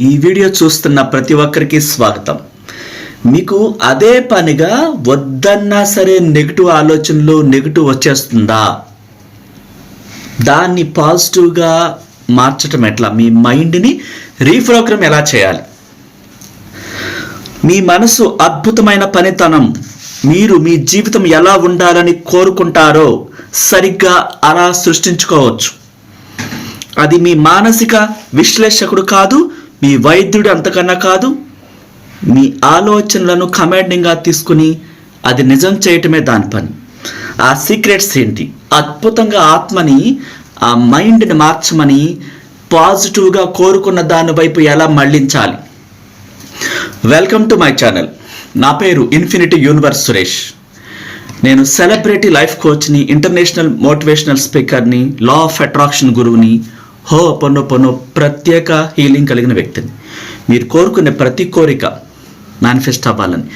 ఈ వీడియో చూస్తున్న ప్రతి ఒక్కరికి స్వాగతం. మీకు అదే పనిగా వద్దన్నా సరే నెగిటివ్ ఆలోచనలు నెగిటివ్ వచ్చేస్తుందా? దాన్ని పాజిటివ్గా మార్చటం ఎట్లా? మీ మైండ్ని రీప్రోగ్రామ్ ఎలా చేయాలి? మీ మనసు అద్భుతమైన పనితనం. మీరు మీ జీవితం ఎలా ఉండాలని కోరుకుంటారో సరిగ్గా అలా సృష్టించుకోవచ్చు. అది మీ మానసిక విశ్లేషకుడు కాదు మీ వైద్యుడు అంతకన్నా కాదు మీ ఆలోచనలను కమాండింగ్గా తీసుకుని అది నిజం చేయటమే దాని పని. ఆ సీక్రెట్స్ ఏంటి? అద్భుతంగా ఆత్మని ఆ మైండ్ని మార్చమని పాజిటివ్గా కోరుకున్న దాని వైపు ఎలా మళ్ళించాలి వెల్కమ్ టు మై ఛానల్. నా పేరు ఇన్ఫినిటీ యూనివర్స్ సురేష్. నేను సెలబ్రిటీ లైఫ్ కోచ్ని ఇంటర్నేషనల్ మోటివేషనల్ స్పీకర్ని లా ఆఫ్ అట్రాక్షన్ గురువుని హో పొన్నో పన్ను ప్రత్యేక హీలింగ్ కలిగిన వ్యక్తిని. మీరు కోరుకునే ప్రతి కోరిక మేనిఫెస్ట్ అవ్వాలని.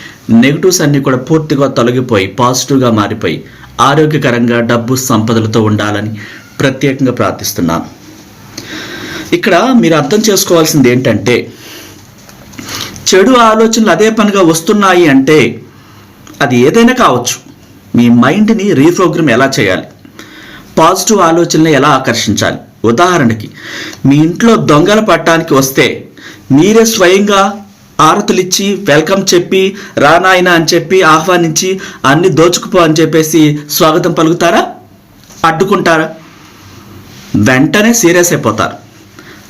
నెగిటివ్స్ అన్నీ కూడా పూర్తిగా తొలగిపోయి పాజిటివ్గా మారిపోయి ఆరోగ్యకరంగా డబ్బు సంపదలతో ఉండాలని ప్రత్యేకంగా ప్రార్థిస్తున్నాను. ఇక్కడ మీరు అర్థం చేసుకోవాల్సింది ఏంటంటే చెడు ఆలోచనలు అదే పనిగా వస్తున్నాయి అంటే అది ఏదైనా కావచ్చు. మీ మైండ్ని రీప్రోగ్రామ్ ఎలా చేయాలి? పాజిటివ్ ఆలోచనలు ఎలా ఆకర్షించాలి? ఉదాహరణకి మీ ఇంట్లో దొంగలు పట్టడానికి వస్తే మీరే స్వయంగా ఆరతులిచ్చి వెల్కమ్ చెప్పి రానాయన అని చెప్పి ఆహ్వానించి అన్ని దోచుకుపో అని చెప్పేసి స్వాగతం పలుకుతారా? అడ్డుకుంటారా? వెంటనే సీరియస్ అయిపోతారు.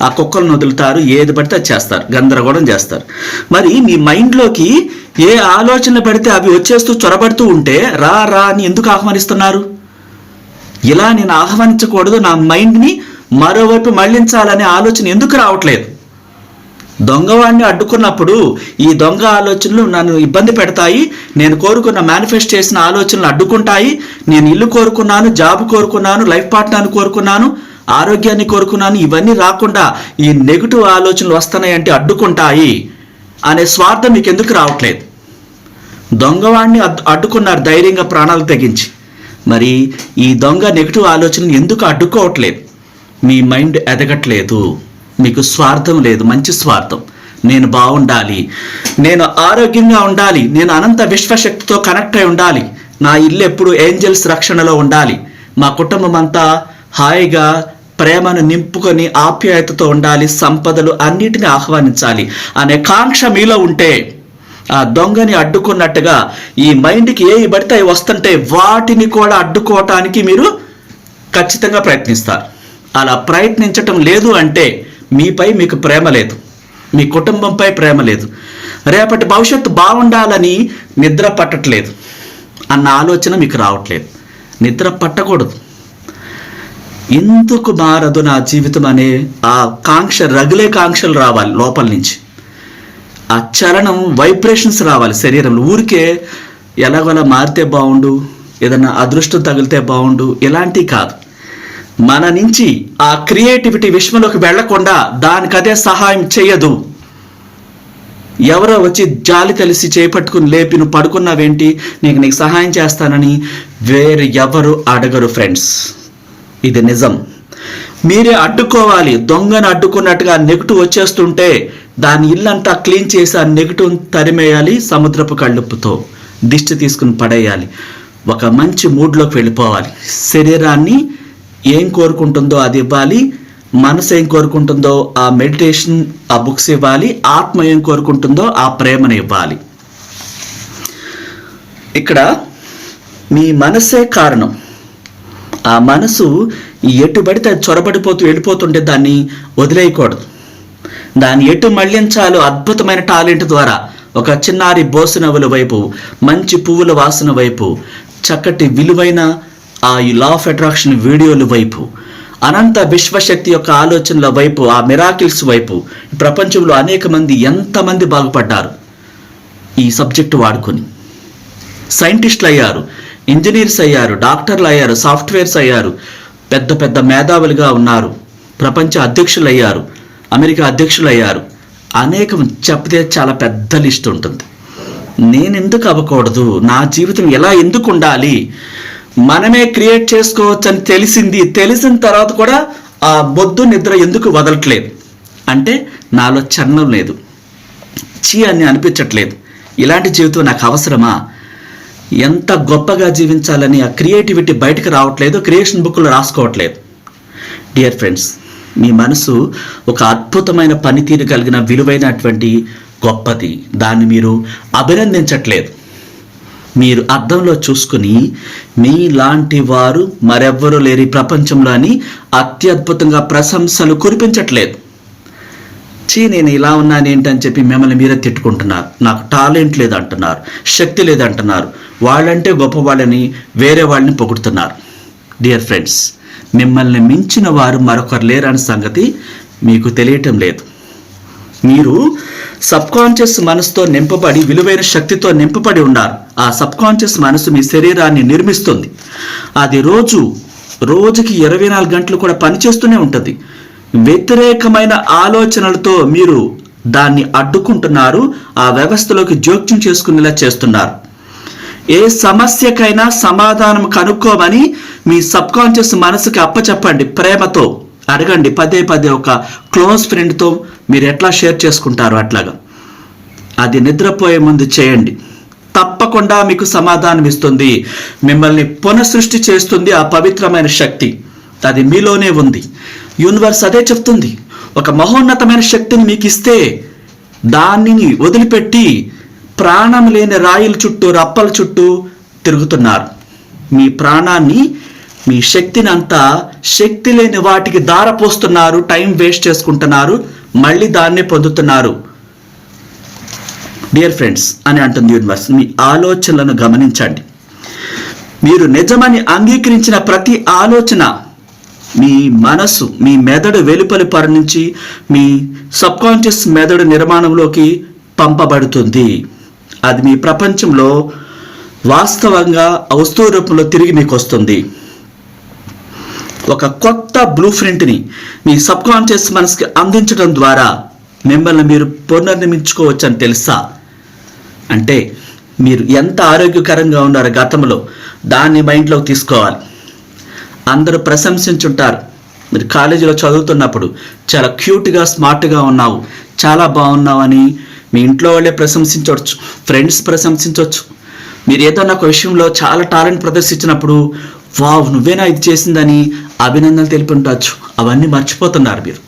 ఆ కుక్కలను వదులుతారు ఏది పడితే అది చేస్తారు గందరగోళం చేస్తారు. మరి మీ మైండ్లోకి ఏ ఆలోచన పడితే అవి వచ్చేస్తూ చొరబడుతూ ఉంటే రా రా అని ఎందుకు ఆహ్వానిస్తున్నారు? ఇలా నేను ఆహ్వానించకూడదు నా మైండ్ని మరోవైపు మళ్ళించాలనే ఆలోచన ఎందుకు రావట్లేదు? దొంగవాడిని అడ్డుకున్నప్పుడు ఈ దొంగ ఆలోచనలు నన్ను ఇబ్బంది పెడతాయి నేను కోరుకున్న మేనిఫెస్ట్ చేసిన ఆలోచనలు అడ్డుకుంటాయి నేను ఇల్లు కోరుకున్నాను జాబ్ కోరుకున్నాను లైఫ్ పార్ట్నర్ని కోరుకున్నాను ఆరోగ్యాన్ని కోరుకున్నాను ఇవన్నీ రాకుండా ఈ నెగిటివ్ ఆలోచనలు వస్తున్నాయంటే అడ్డుకుంటాయి అనే స్వార్థం మీకు ఎందుకు రావట్లేదు? దొంగవాడిని అడ్డు అడ్డుకున్నారు ధైర్యంగా ప్రాణాలు తెగించి. మరి ఈ దొంగ నెగిటివ్ ఆలోచనలు ఎందుకు అడ్డుకోవట్లేదు? మీ మైండ్ ఎదగట్లేదు మీకు స్వార్థం లేదు మంచి స్వార్థం. నేను బాగుండాలి నేను ఆరోగ్యంగా ఉండాలి నేను అనంత విశ్వశక్తితో కనెక్ట్ అయి ఉండాలి నా ఇల్లు ఎప్పుడు ఏంజల్స్ రక్షణలో ఉండాలి. మా కుటుంబం అంతా హాయిగా ప్రేమను నింపుకొని ఆప్యాయతతో ఉండాలి సంపదలు అన్నిటిని ఆహ్వానించాలి అనే కాంక్ష మీలో ఉంటే ఆ దొంగని అడ్డుకున్నట్టుగా ఈ మైండ్కి ఏ పడితే అవి వస్తుంటే వాటిని కూడా అడ్డుకోవటానికి మీరు ఖచ్చితంగా ప్రయత్నిస్తారు. అలా ప్రయత్నించటం లేదు అంటే మీపై మీకు ప్రేమ లేదు. మీ కుటుంబంపై ప్రేమ లేదు. రేపటి భవిష్యత్తు బాగుండాలని నిద్ర పట్టట్లేదు అన్న ఆలోచన మీకు రావట్లేదు. నిద్ర పట్టకూడదు. ఎందుకు మారదు నా జీవితం అనే ఆ కాంక్ష రగిలే కాంక్షలు రావాలి లోపల నుంచి. ఆ చలనం వైబ్రేషన్స్ రావాలి శరీరంలో. ఊరికే ఎలాగోలా మారితే బాగుండు ఏదైనా అదృష్టం తగిలితే బాగుండు ఇలాంటివి కాదు. మన నుంచి ఆ క్రియేటివిటీ విశ్వంలోకి వెళ్ళకుండా దానికదే సహాయం చేయదు. ఎవరో వచ్చి జాలి కలిసి చేపట్టుకుని లేపి నువ్వు పడుకున్నావేంటి? నీకు నీకు సహాయం చేస్తానని వేరే ఎవరు అడగరు ఫ్రెండ్స్. ఇది నిజం. మీరే అడ్డుకోవాలి. దొంగను అడ్డుకున్నట్టుగా నెగిటివ్ వచ్చేస్తుంటే దాని ఇల్లంతా క్లీన్ చేసి ఆ నెగిటివ్ తరిమేయాలి సముద్రపు కళ్ళుప్పుతో దిష్టి తీసుకుని పడేయాలి. ఒక మంచి మూడ్లోకి వెళ్ళిపోవాలి. శరీరాన్ని ఏం కోరుకుంటుందో అది ఇవ్వాలి మనసు ఏం కోరుకుంటుందో ఆ మెడిటేషన్ ఆ బుక్స్ ఇవ్వాలి ఆత్మ ఏం కోరుకుంటుందో ఆ ప్రేమను ఇవ్వాలి. ఇక్కడ మీ మనసే కారణం. ఆ మనసు ఎటు పడితే అది చొరబడిపోతూ వెళ్ళిపోతుంటే దాన్ని వదిలేయకూడదు. దాన్ని ఎటు మళ్ళించాలో అద్భుతమైన టాలెంట్ ద్వారా ఒక చిన్నారి బోసనవుల వైపు మంచి పువ్వుల వాసన వైపు చక్కటి విలువైన ఆ ఈ లా ఆఫ్ అట్రాక్షన్ వీడియోల వైపు అనంత విశ్వశక్తి యొక్క ఆలోచనల వైపు ఆ మిరాకిల్స్ వైపు ప్రపంచంలో అనేక మంది ఎంతమంది బాగుపడ్డారు? ఈ సబ్జెక్టు వాడుకొని. సైంటిస్టులు అయ్యారు ఇంజనీర్స్ అయ్యారు డాక్టర్లు అయ్యారు సాఫ్ట్వేర్స్ అయ్యారు పెద్ద పెద్ద మేధావులుగా ఉన్నారు ప్రపంచ అధ్యక్షులు అయ్యారు అమెరికా అధ్యక్షులు అయ్యారు. అనేకం చెప్తే చాలా పెద్ద లిస్ట్ ఉంటుంది. నేను ఎందుకు అవ్వకూడదు? నా జీవితం ఎలా ఎందుకు ఉండాలి? మనమే క్రియేట్ చేసుకోవచ్చు అని తెలిసింది తెలిసిన తర్వాత కూడా ఆ బొద్దు నిద్ర ఎందుకు వదలట్లేదు? అంటే నాలో చలనం లేదు. చీ అని అనిపించట్లేదు. ఇలాంటి జీవితం నాకు అవసరమా? ఎంత గొప్పగా జీవించాలని ఆ క్రియేటివిటీ బయటకు రావట్లేదు క్రియేషన్ బుక్లో రాసుకోవట్లేదు. డియర్ ఫ్రెండ్స్ మీ మనసు ఒక అద్భుతమైన పనితీరు కలిగిన విలువైనటువంటి గొప్పది. దాన్ని మీరు అభినందించట్లేదు. మీరు అర్థంలో చూసుకుని మీలాంటి వారు మరెవ్వరూ లేరు ఈ ప్రపంచంలో అని అత్యద్భుతంగా ప్రశంసలు కురిపించట్లేదు. చీ నేను ఇలా ఉన్నాను ఏంటని చెప్పి మిమ్మల్ని మీరే తిట్టుకుంటున్నారు. నాకు టాలెంట్ లేదు అంటున్నారు శక్తి లేదు అంటున్నారు వాళ్ళంటే గొప్ప వాళ్ళని వేరే వాళ్ళని పొగుడుతున్నారు. డియర్ ఫ్రెండ్స్ మిమ్మల్ని మించిన వారు మరొకరు లేరని సంగతి మీకు తెలియటం లేదు. మీరు సబ్ కాన్షియస్ మనసుతో నింపబడి విలువైన శక్తితో నింపబడి ఉన్నారు. ఆ సబ్ కాన్షియస్ మనసు మీ శరీరాన్ని నిర్మిస్తుంది. అది రోజు రోజుకి ఇరవై నాలుగు గంటలు కూడా పనిచేస్తూనే ఉంటుంది. వ్యతిరేకమైన ఆలోచనలతో మీరు దాన్ని అడ్డుకుంటున్నారు ఆ వ్యవస్థలోకి జోక్యం చేసుకునేలా చేస్తున్నారు. ఏ సమస్యకైనా సమాధానం కనుక్కోమని మీ సబ్ కాన్షియస్ మనసుకి అప్పచెప్పండి ప్రేమతో. అడగండి పదే పదే ఒక క్లోజ్ ఫ్రెండ్తో మీరు ఎట్లా షేర్ చేసుకుంటారు అట్లాగా? అది నిద్రపోయే ముందు చేయండి. తప్పకుండా మీకు సమాధానం ఇస్తుంది. మిమ్మల్ని పునఃసృష్టి చేస్తుంది ఆ పవిత్రమైన శక్తి. అది మీలోనే ఉంది. యూనివర్స్ అదే చెప్తుంది. ఒక మహోన్నతమైన శక్తిని మీకు ఇస్తే దానిని వదిలిపెట్టి ప్రాణం లేని రాయిల చుట్టూ రప్పల చుట్టూ తిరుగుతున్నారు. మీ ప్రాణాన్ని మీ శక్తిని అంతా శక్తి లేని వాటికి దారపోస్తున్నారు టైం వేస్ట్ చేసుకుంటున్నారు మళ్ళీ దాన్ని పొందుతున్నారు. డియర్ ఫ్రెండ్స్ అని అంటుంది యూనివర్స్ మీ ఆలోచనలను గమనించండి. మీరు నిజమని అంగీకరించిన ప్రతి ఆలోచన మీ మనసు మీ మెదడు వెలుపలి పొర నుంచి మీ సబ్కాన్షియస్ మెదడు నిర్మాణంలోకి పంపబడుతుంది. అది మీ ప్రపంచంలో వాస్తవంగా వస్తువు రూపంలో తిరిగి మీకు వస్తుంది ఒక కొత్త బ్లూ ప్రింట్ని మీ సబ్కాన్షియస్ మనసుకి అందించడం ద్వారా మిమ్మల్ని మీరు పునర్నిర్మించుకోవచ్చు అని తెలుసా? అంటే మీరు ఎంత ఆరోగ్యకరంగా ఉన్నారో గతంలో దాన్ని మైండ్లోకి తీసుకోవాలి. అందరూ ప్రశంసించుంటారు. మీరు కాలేజీలో చదువుతున్నప్పుడు చాలా క్యూట్గా స్మార్ట్గా ఉన్నావు. చాలా బాగున్నావని మీ ఇంట్లో వాళ్ళే ప్రశంసించవచ్చు ఫ్రెండ్స్ ప్రశంసించవచ్చు. మీరు ఏదైనా ఒక విషయంలో చాలా టాలెంట్ ప్రదర్శించినప్పుడు వావ్ నువ్వేనా ఇది చేసిందని అభినందనలు తెలిపి ఉండొచ్చు అవన్నీ మర్చిపోతున్నారు మీరు.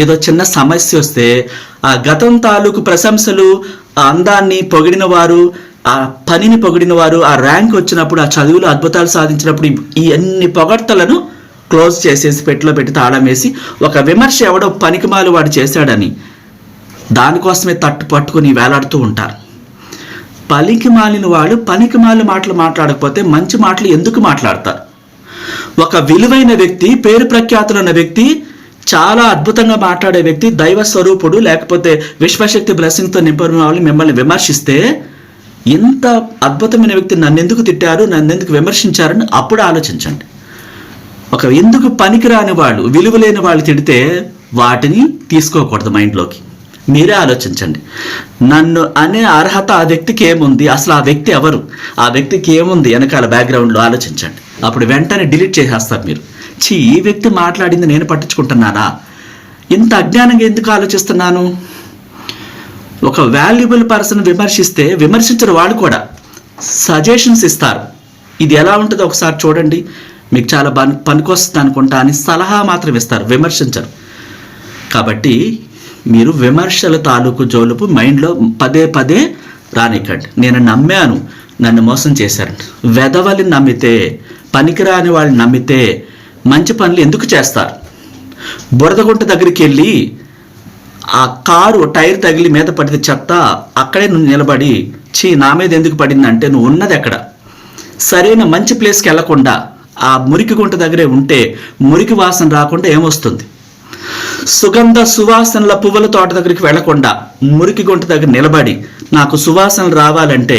ఏదో చిన్న సమస్య వస్తే ఆ గతం తాలూకు ప్రశంసలు ఆ అందాన్ని పొగిడిన వారు ఆ పనిని పొగిడిన వారు ఆ ర్యాంక్ వచ్చినప్పుడు ఆ చదువులు అద్భుతాలు సాధించినప్పుడు ఈ- ఈ అన్ని పొగడ్తలను క్లోజ్ చేసేసి పెట్టిలో పెట్టి తాళం వేసి ఒక విమర్శ ఎవడో పనికిమాలు వాడు చేశాడని దానికోసమే తట్టు పట్టుకుని వేలాడుతూ ఉంటారు. పలికి మాలిన వాళ్ళు పనికి మాలిన మాటలు మాట్లాడకపోతే మంచి మాటలు ఎందుకు మాట్లాడతారు? ఒక విలువైన వ్యక్తి పేరు ప్రఖ్యాతులు ఉన్న వ్యక్తి చాలా అద్భుతంగా మాట్లాడే వ్యక్తి దైవ స్వరూపుడు లేకపోతే విశ్వశక్తి బ్లెస్సింగ్తో నింపిన వాళ్ళు మిమ్మల్ని విమర్శిస్తే ఇంత అద్భుతమైన వ్యక్తి నన్నెందుకు తిట్టారు నన్నెందుకు విమర్శించారని అప్పుడు ఆలోచించండి. ఒక ఎందుకు పనికిరాని వాళ్ళు విలువలేని వాళ్ళు తిడితే వాటిని తీసుకోకూడదు మైండ్లోకి. మీరే ఆలోచించండి. నన్ను అనే అర్హత ఆ వ్యక్తికి ఏముంది? అసలు ఆ వ్యక్తి ఎవరు? ఆ వ్యక్తికి ఏముంది? వెనకాల బ్యాక్గ్రౌండ్లో ఆలోచించండి. అప్పుడు వెంటనే డిలీట్ చేసేస్తారు మీరు. చీ ఈ వ్యక్తి మాట్లాడింది నేను పట్టించుకుంటున్నానా? ఇంత అజ్ఞానంగా ఎందుకు ఆలోచిస్తున్నాను? ఒక వాల్యుబుల్ పర్సన్ విమర్శిస్తే విమర్శించరు వాళ్ళు కూడా. సజెషన్స్ ఇస్తారు. ఇది ఎలా ఉంటుందో ఒకసారి చూడండి. మీకు చాలా పని పనికొస్తుంది అనుకుంటా అని సలహా మాత్రం ఇస్తారు. విమర్శించరు. కాబట్టి మీరు విమర్శల తాలూకు జోలుపు మైండ్లో పదే పదే రానికండి. నేను నమ్మాను. నన్ను మోసం చేశారంట. వెధవని నమ్మితే పనికిరాని వాళ్ళు నమ్మితే మంచి పనులు ఎందుకు చేస్తారు? బురదగుంట దగ్గరికి వెళ్ళి ఆ కారు టైర్ తగిలి మీద పడితే చెత్త అక్కడే నువ్వు నిలబడి చీ నా మీద ఎందుకు పడిందంటే నువ్వు ఉన్నది ఎక్కడ? సరైన మంచి ప్లేస్కి వెళ్ళకుండా ఆ మురికి గుంట దగ్గరే ఉంటే మురికి వాసన రాకుండా ఏమొస్తుంది? సుగంధ సువాసనల పువ్వుల తోట దగ్గరికి వెళ్ళకుండా మురికి గుంట దగ్గర నిలబడి నాకు సువాసనలు రావాలంటే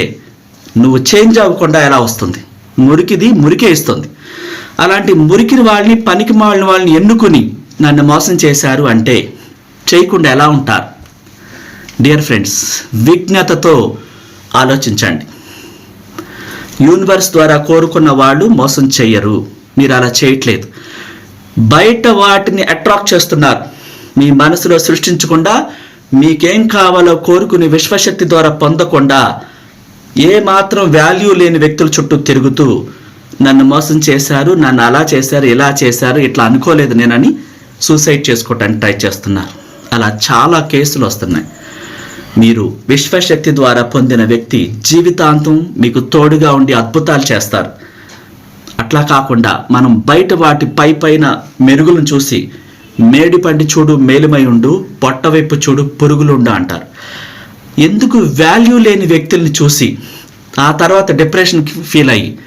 నువ్వు చేంజ్ అవ్వకుండా ఎలా వస్తుంది? మురికిది మురికే ఇస్తుంది. అలాంటి మురికిని వాళ్ళని పనికి మాలిన వాళ్ళని ఎన్నుకుని నన్ను మోసం చేశారు అంటే చేయకుండా ఎలా ఉంటారు? డియర్ ఫ్రెండ్స్ విజ్ఞతతో ఆలోచించండి. యూనివర్స్ ద్వారా కోరుకున్న వాళ్ళు మోసం చేయరు మీరు అలా చేయట్లేదు. బయట వాటిని అట్రాక్ట్ చేస్తున్నారు. మీ మనసులో సృష్టించకుండా మీకేం కావాలో కోరుకుని విశ్వశక్తి ద్వారా పొందకుండా ఏ మాత్రం వాల్యూ లేని వ్యక్తుల చుట్టూ తిరుగుతూ నన్ను మోసం చేశారు నన్ను అలా చేశారు ఇలా చేశారు ఇట్లా అనుకోలేదు నేనని సూసైడ్ చేసుకోవటానికి ట్రై చేస్తున్నారు. అలా చాలా కేసులు వస్తున్నాయి. మీరు విశ్వశక్తి ద్వారా పొందిన వ్యక్తి జీవితాంతం మీకు తోడుగా ఉండి అద్భుతాలు చేస్తారు. అట్లా కాకుండా మనం బయట వాటి పై పైన మెరుగులను చూసి మేడి పండి చూడు మేలుమై ఉండు పొట్టవైపు చూడు పురుగులుండు అంటారు. ఎందుకు వాల్యూ లేని వ్యక్తుల్ని చూసి ఆ తర్వాత డిప్రెషన్కి ఫీల్ అయ్యి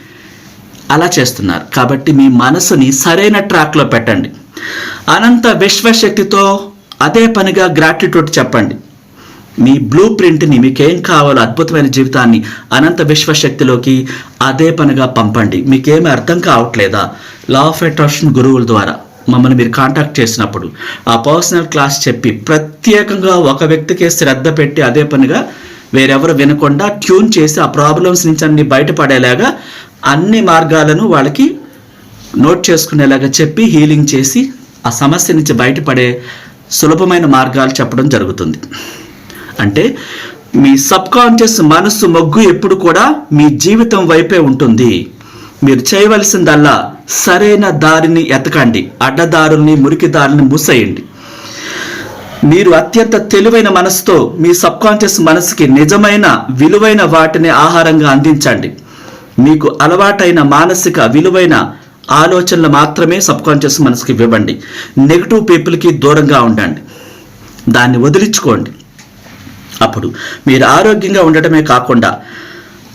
అలా చేస్తున్నారు. కాబట్టి మీ మనసుని సరైన ట్రాక్లో పెట్టండి. అనంత విశ్వశక్తితో అదే పనిగా గ్రాటిట్యూడ్ చెప్పండి. మీ బ్లూ ప్రింట్ని మీకేం కావాలో అద్భుతమైన జీవితాన్ని అనంత విశ్వశక్తిలోకి అదే పనిగా పంపండి. మీకేమీ అర్థం కావట్లేదా? లా ఆఫ్ అట్రాక్షన్ గురువుల ద్వారా. మమ్మల్ని మీరు కాంటాక్ట్ చేసినప్పుడు ఆ పర్సనల్ క్లాస్ చెప్పి ప్రత్యేకంగా ఒక వ్యక్తికే శ్రద్ధ పెట్టి అదే పనిగా వేరెవరు వినకుండా ట్యూన్ చేసి ఆ ప్రాబ్లమ్స్ నుంచి అన్ని బయటపడేలాగా అన్ని మార్గాలను వాళ్ళకి నోట్ చేసుకునేలాగా చెప్పి హీలింగ్ చేసి ఆ సమస్య నుంచి బయటపడే సులభమైన మార్గాలు చెప్పడం జరుగుతుంది. అంటే మీ సబ్ కాన్షియస్ మనస్సు మొగ్గు ఎప్పుడు కూడా మీ జీవితం వైపే ఉంటుంది. మీరు చేయవలసిందల్లా సరైన దారిని ఎతకండి అడ్డదారుల్ని మురికిదారుల్ని మూసేయండి. మీరు అత్యంత తెలివైన మనసుతో మీ సబ్ కాన్షియస్ మనసుకి నిజమైన విలువైన వాటిని ఆహారంగా అందించండి. మీకు అలవాటైన మానసిక విలువైన ఆలోచనలు మాత్రమే సబ్ కాన్షియస్ మనసుకి ఇవ్వండి. నెగిటివ్ పీపుల్కి దూరంగా ఉండండి. దాన్ని వదిలించుకోండి. అప్పుడు మీరు ఆరోగ్యంగా ఉండటమే కాకుండా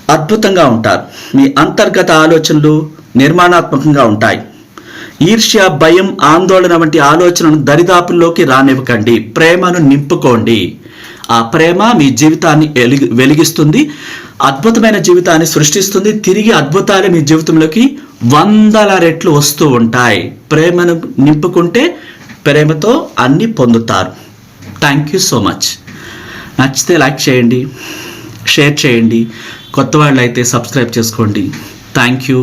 అద్భుతంగా ఉంటారు. మీ అంతర్గత ఆలోచనలు నిర్మాణాత్మకంగా ఉంటాయి. ఈర్ష్య భయం ఆందోళన వంటి ఆలోచనను దరిదాపుల్లోకి రానివ్వకండి. ప్రేమను నింపుకోండి. ఆ ప్రేమ మీ జీవితాన్ని వెలిగి వెలిగిస్తుంది. అద్భుతమైన జీవితాన్ని సృష్టిస్తుంది. తిరిగి అద్భుతాలు మీ జీవితంలోకి వందల రెట్లు వస్తూ ఉంటాయి. ప్రేమను నింపుకుంటే ప్రేమతో అన్ని పొందుతారు. థ్యాంక్ యూ సో మచ్ నచ్చితే లైక్ చేయండి. షేర్ చేయండి. కొత్త వాళ్ళు అయితే సబ్స్క్రైబ్ చేసుకోండి. Thank you